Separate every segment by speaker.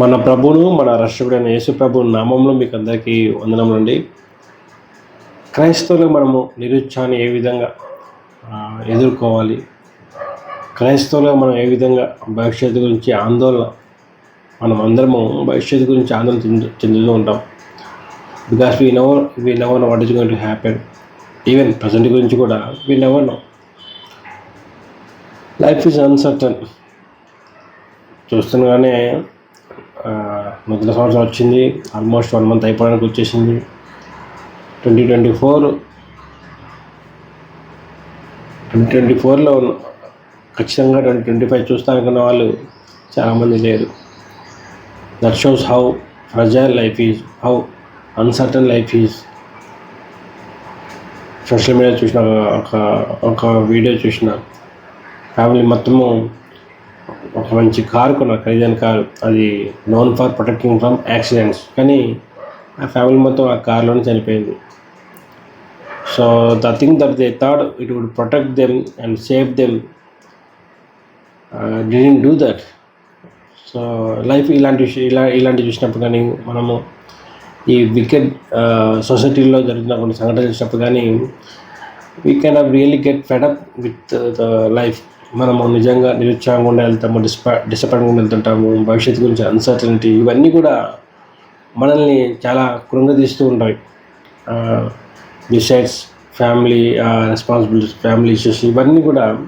Speaker 1: మన ప్రభువును మన రక్షకుడైన యేసు ప్రభు నామంలో మీకు అందరికీ వందనములండి. క్రైస్తవులు మనము నిరుత్సాహాన్ని ఏ విధంగా ఎదుర్కోవాలి? క్రైస్తవులుగా మనం ఏ విధంగా భవిష్యత్తు గురించి ఆందోళన మనం అందరము భవిష్యత్తు గురించి ఆందోళన చెందు చెందుతూ ఉంటాం? Because we never we never what is going to happen even present గురించి కూడా we never know life is uncertain చూస్తుండగానే ఆ, సంవత్సరం వచ్చింది. ఆల్మోస్ట్ వన్ మంత్ అయిపోవడానికి వచ్చేసింది. Twenty twenty four twenty twenty ఫోర్లో ఖచ్చితంగా ట్వంటీ ట్వంటీ ఫైవ్ చూస్తానుకున్న వాళ్ళు చాలామంది లేరు. That shows how fragile life is how uncertain life is social media చూసిన ఒక ఒక వీడియో చూసిన. ఫ్యామిలీ మొత్తము ఒక మంచి కారు కొన్నారు. ఖరీదైన కారు. అది known for protecting from accidents కానీ ఆ ఫ్యామిలీ మొత్తం ఆ కారులోనే చనిపోయింది. So the thing that they thought it would protect them and save them didn't do that so life ఇలాంటి విషయం ఇలా ఇలాంటివి చూసినప్పుడు కానీ మనము ఈ వికెట్ సొసైటీలో జరుగుతున్న కొన్ని సంఘటనలు చూసినప్పుడు కానీ we can have really get fed up with the life మనము నిజంగా నిరుత్సాహంగా వెళ్తాము డిస్పా డిసప్పాయింట్గా వెళ్తుంటాము భవిష్యత్తు గురించి అన్సర్టనిటీ ఇవన్నీ కూడా మనల్ని చాలా కృంగదీస్తూ ఉంటాయి. Besides family responsibilities family issues ఇవన్నీ కూడా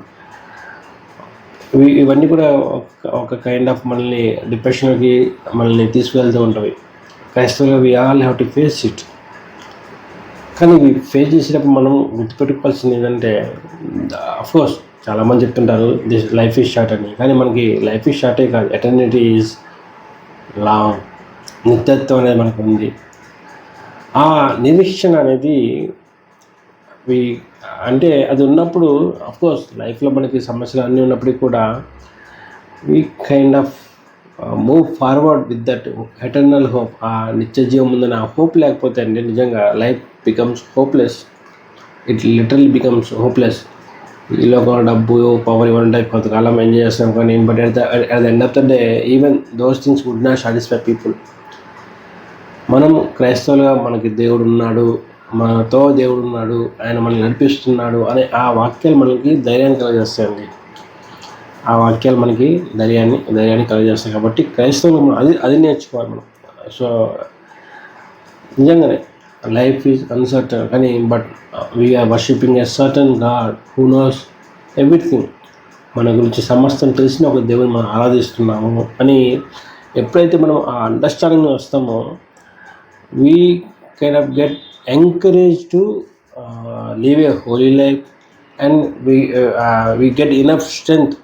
Speaker 1: ఇవన్నీ కూడా ఒక- ఒక కైండ్ ఆఫ్ మనల్ని డిప్రెషన్కి మనల్ని తీసుకువెళ్తూ ఉంటాయి. క్రైస్తవులుగా we all have to face it కానీ ఇవి ఫేస్ చేసేటప్పుడు మనం గుర్తుపెట్టుకోవాల్సింది ఏంటంటే అఫ్కోర్స్ చాలామంది చెప్తుంటారు దిస్ లైఫ్ ఈజ్ షార్ట్ అని. కానీ మనకి లైఫ్ ఈజ్ షార్టే కాదు. ఎటర్నిటీ ఈజ్ లాంగ్ నిత్యత్వం అనేది మనకు ఉంది ఆ నిరీక్షణ అనేది అంటే అది ఉన్నప్పుడు అఫ్కోర్స్ లైఫ్లో మనకి సమస్యలు అన్నీ ఉన్నప్పటికీ కూడా we kind of move forward with that eternal hope ఆ నిత్య జీవం ఉందని ఆ హోప్ లేకపోతే అండి నిజంగా life becomes hopeless it literally becomes hopeless వీళ్ళు ఒక డబ్బు పవర్ ఇవన్నీ కొంతకాలం ఎంజాయ్ చేస్తాం కానీ but at the end of the day even those things would not satisfy people మనం క్రైస్తవులుగా మనకి దేవుడు ఉన్నాడు మనతో దేవుడు ఉన్నాడు ఆయన మనల్ని నడిపిస్తున్నాడు అనే ఆ వాక్యాలు మనకి ధైర్యాన్ని కలగజేస్తాయండి. ఆ వాక్యాలు మనకి ధైర్యాన్ని ధైర్యాన్ని కలగజేస్తాయి కాబట్టి క్రైస్తవులు మనం అది అది నేర్చుకోవాలి మనం. సో నిజంగానే లైఫ్ ఈజ్ అన్సర్టన్ కానీ but we're worshipping a certain God who knows everything మన గురించి సమస్తం తెలిసిన ఒక దేవుని మనం ఆరాధిస్తున్నాము. అని ఎప్పుడైతే మనం ఆ understanding వస్తామో we can of get encourage to live a holy life and we we get enough strength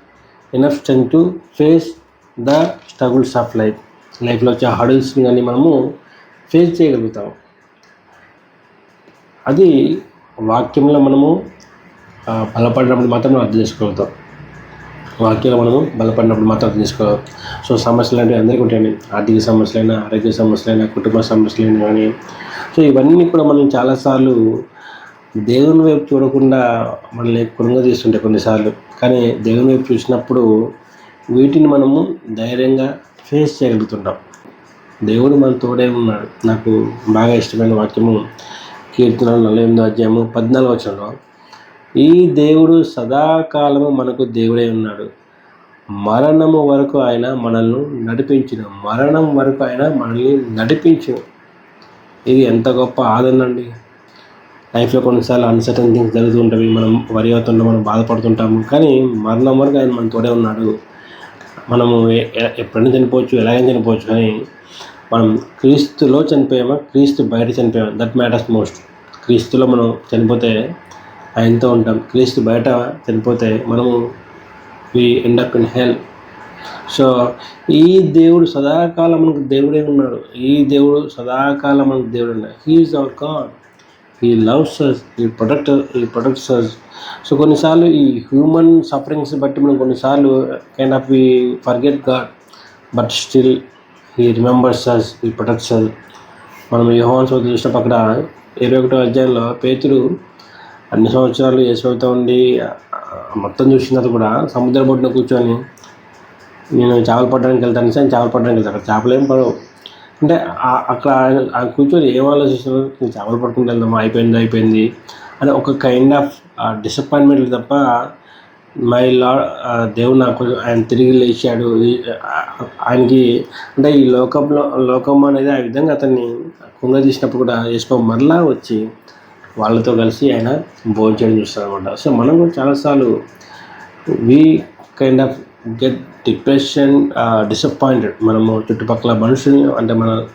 Speaker 1: enough strength to face the struggles of life లైఫ్లో వచ్చే హడల్స్ని కానీ మనము ఫేస్ చేయగలుగుతాం అది వాక్యంలో మనము బలపడినప్పుడు మాత్రం అర్థం చేసుకోగలుగుతాం. వాక్యంలో మనము బలపడినప్పుడు మాత్రం అర్థం చేసుకోగలం సో సమస్యలు అంటే అందరికీ ఉంటాయండి. ఆర్థిక సమస్యలైనా ఆరోగ్య సమస్యలైనా కుటుంబ సమస్యలైనా కానీ. సో ఇవన్నీ కూడా మనం చాలాసార్లు దేవుని వైపు చూడకుండా మనల్ని కృంగదీస్తుంటాయి కొన్నిసార్లు. కానీ దేవుని వైపు చూసినప్పుడు వీటిని మనము ధైర్యంగా ఫేస్ చేయగలుగుతుంటాం. దేవుడు మన తోడే ఉన్నాడు. నాకు బాగా ఇష్టమైన వాక్యము కీర్తనలు నలభై ఎనిమిదో అధ్యాయము పద్నాలుగు వచ్చంలో ఈ దేవుడు సదాకాలము మనకు దేవుడై ఉన్నాడు. మరణము వరకు ఆయన మనల్ని నడిపించిన. మరణం వరకు ఆయన మనల్ని నడిపించు ఇది ఎంత గొప్ప ఆదరణ అండి. లైఫ్లో కొన్నిసార్లు అన్సర్టన్ థింగ్స్ జరుగుతూ ఉంటాయి. మనం వరి అవుతుంటాం మనం బాధపడుతుంటాము. కానీ మరణం వరకు ఆయన మన తోడే ఉన్నాడు. మనము ఎప్పుడైనా చనిపోవచ్చు ఎలాగైనా చనిపోవచ్చు. కానీ మనం క్రీస్తులో చనిపోయామా? క్రీస్తు బయట చనిపోయామా? దట్ మ్యాటర్స్ మోస్ట్ క్రీస్తులో మనం చనిపోతే ఆయనతో ఉంటాం. క్రీస్తు బయట చనిపోతే మనము we end up in hell so ఈ దేవుడు సదాకాలం మనకు దేవుడే ఉన్నాడు. ఈ దేవుడు సదాకాలం మనకు దేవుడు ఉన్నాడు. He is our God he loves us he protect ఈ ప్రొడక్ట్స్ అస్ సో కొన్నిసార్లు ఈ హ్యూమన్ సఫరింగ్స్ బట్టి మనం కొన్నిసార్లు kind of we forget God but still he remembers us he protects us మనం యోహాన్ సోదరు చూసినప్పుడు అక్కడ ఇరవై ఒకటో అధ్యాయంలో పేతురు అన్ని సంవత్సరాలు యేసు ఉండి మొత్తం చూసిన కూడా సముద్ర బొడ్డున కూర్చొని నేను చేపలు పట్టడానికి వెళ్తాను సార్ చేపలు పట్టడానికి వెళ్తాను అక్కడ చేపలు ఏం పడవు. అంటే అక్కడ ఆయన- ఆయన కూర్చొని ఏం ఆలోచిస్తున్నారు నేను చేపలు పట్టుకుంటూ వెళ్దామా? అయిపోయింది? అయిపోయింది. అని ఒక కైండ్ ఆఫ్ డిసప్పాయింట్మెంట్ తప్ప మై లా దేవుడు నాకు ఆయన తిరిగి లేచాడు. ఆయనకి అంటే ఈ లోకంలో లోకం అనేది ఆ విధంగా అతన్ని కుంగ తీసినప్పుడు కూడా వేసుకో మరలా వచ్చి వాళ్ళతో కలిసి ఆయన భోజనం చేయడం చూస్తారు అనమాట సో మనం కూడా చాలాసార్లు we kind of get depression disappointed మనము చుట్టుపక్కల మనుషుల్ని అంటే మన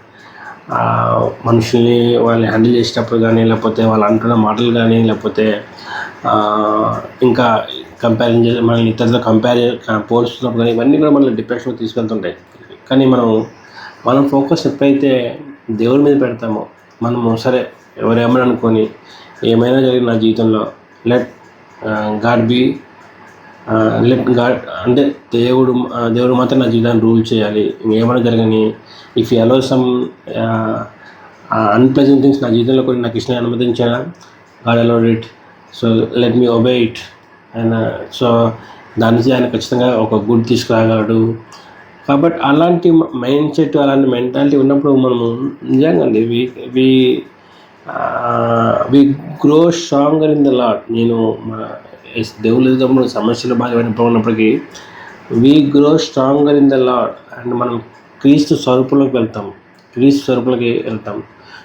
Speaker 1: మనుషుల్ని వాళ్ళని హ్యాండిల్ చేసేటప్పుడు కానీ లేకపోతే వాళ్ళు అంటున్న మాటలు కానీ లేకపోతే ఇంకా కంపారిజన్ చేసి మనల్ని ఇతరులతో కంపేర్ పోల్చుతున్నప్పుడు కానీ ఇవన్నీ కూడా మనల్ని డిప్రెషన్లో తీసుకెళ్తుంటాయి. కానీ మనం మనం ఫోకస్ ఎప్పుడైతే దేవుడి మీద పెడతామో మనము సరే ఎవరేమైనా అనుకొని ఏమైనా జరిగిన నా జీవితంలో let God be let God అంటే దేవుడు దేవుడు మాత్రం నా జీవితాన్ని రూల్ చేయాలి. ఏమైనా జరగని if allow some unpleasant things నా జీవితంలో కొన్ని నాకు ఇష్టం అనుమతించాడా? God allowed it so let me obey it and so దాని నుంచి ఆయన ఖచ్చితంగా ఒక గుడ్ తీసుకురాగలడు. కాబట్టి అలాంటి మైండ్ సెట్ అలాంటి మెంటాలిటీ ఉన్నప్పుడు మనము నిజంగా అండి we we we grow stronger in the Lord నేను మన దేవుళ్ళతో సమస్యలు బాగా ఉన్నప్పటికీ we grow stronger in the Lord and మనం క్రీస్తు స్వరూపంలోకి వెళ్తాం. క్రీస్తు స్వరూపులకి వెళ్తాం.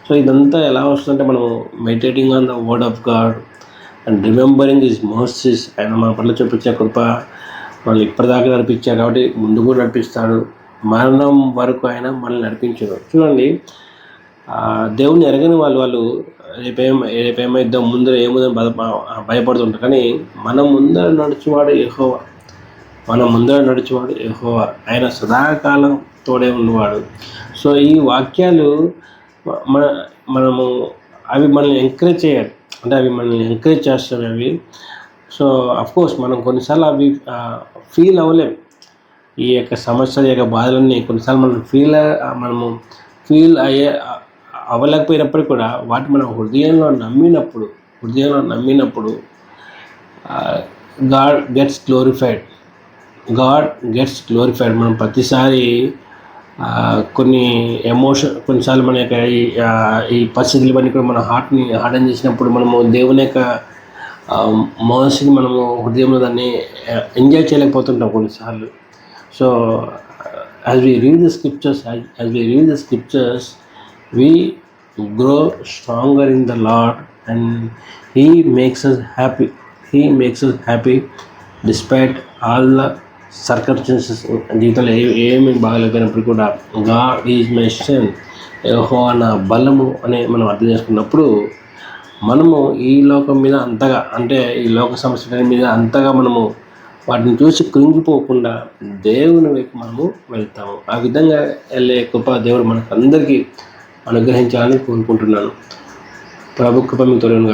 Speaker 1: సో ఇదంతా ఎలా వస్తుందంటే మనము meditating on the word of God and remembering his mercies ఆయన మన పట్ల చూపించే కృప మనల్ని ఇప్పటిదాకా నడిపించారు కాబట్టి ముందు కూడా నడిపిస్తాడు. మరణం వరకు ఆయన మనల్ని నడిపించారు చూడండి ఆ, దేవుని ఎరగని వాళ్ళు వాళ్ళు రేపేం రేపేమైద్దాం ముందర ఏముందని భయ భయపడుతుంటారు. కానీ మన ముందర నడిచేవాడు ఎహోవా మన ముందర నడిచేవాడు ఎహోవా ఆయన సదాకాలం తోడే ఉన్నవాడు. సో ఈ వాక్యాలు మన మనము అవి మనల్ని ఎంకరేజ్ చేయాలి అంటే అవి మనల్ని ఎంకరేజ్ చేస్తాయి అవి. సో కోర్స్ మనం కొన్నిసార్లు అవి ఫీల్ అవ్వలేం. ఈ యొక్క సమస్యల యొక్క బాధలన్నీ కొన్నిసార్లు మనం ఫీల్ మనము ఫీల్ అయ్యే అవ్వలేకపోయినప్పటికీ కూడా వాటి మనం హృదయంలో నమ్మినప్పుడు హృదయంలో నమ్మినప్పుడు God gets glorified God gets glorified మనం ప్రతిసారి కొన్ని ఎమోషన్ కొన్నిసార్లు మన యొక్క ఈ, ఈ పరిస్థితులు బట్టి కూడా మన హార్ట్ని హార్డన్ చేసినప్పుడు మనము దేవుని యొక్క మనసుని మనము హృదయంలో దాన్ని ఎంజాయ్ చేయలేకపోతుంటాం కొన్నిసార్లు. So as we read the scriptures as we read the scriptures we grow stronger in the Lord and he makes us happy he makes us happy despite all the circumstances జీవితంలో ఏ ఏమి బాగలేకపోయినప్పుడు కూడా God is my strength Jehovah నా బలము అనే మనం అర్థం చేసుకున్నప్పుడు మనము ఈ లోకం మీద అంతగా అంటే ఈ లోక సమస్య మీద అంతగా మనము వాటిని చూసి కృంగిపోకుండా దేవుని వైపు మనము వెళ్తాము. ఆ విధంగా వెళ్ళే కృప దేవుడు మనకు అందరికీ అనుగ్రహించాలని కోరుకుంటున్నాను. ప్రభు కృప మీకు తొలగిన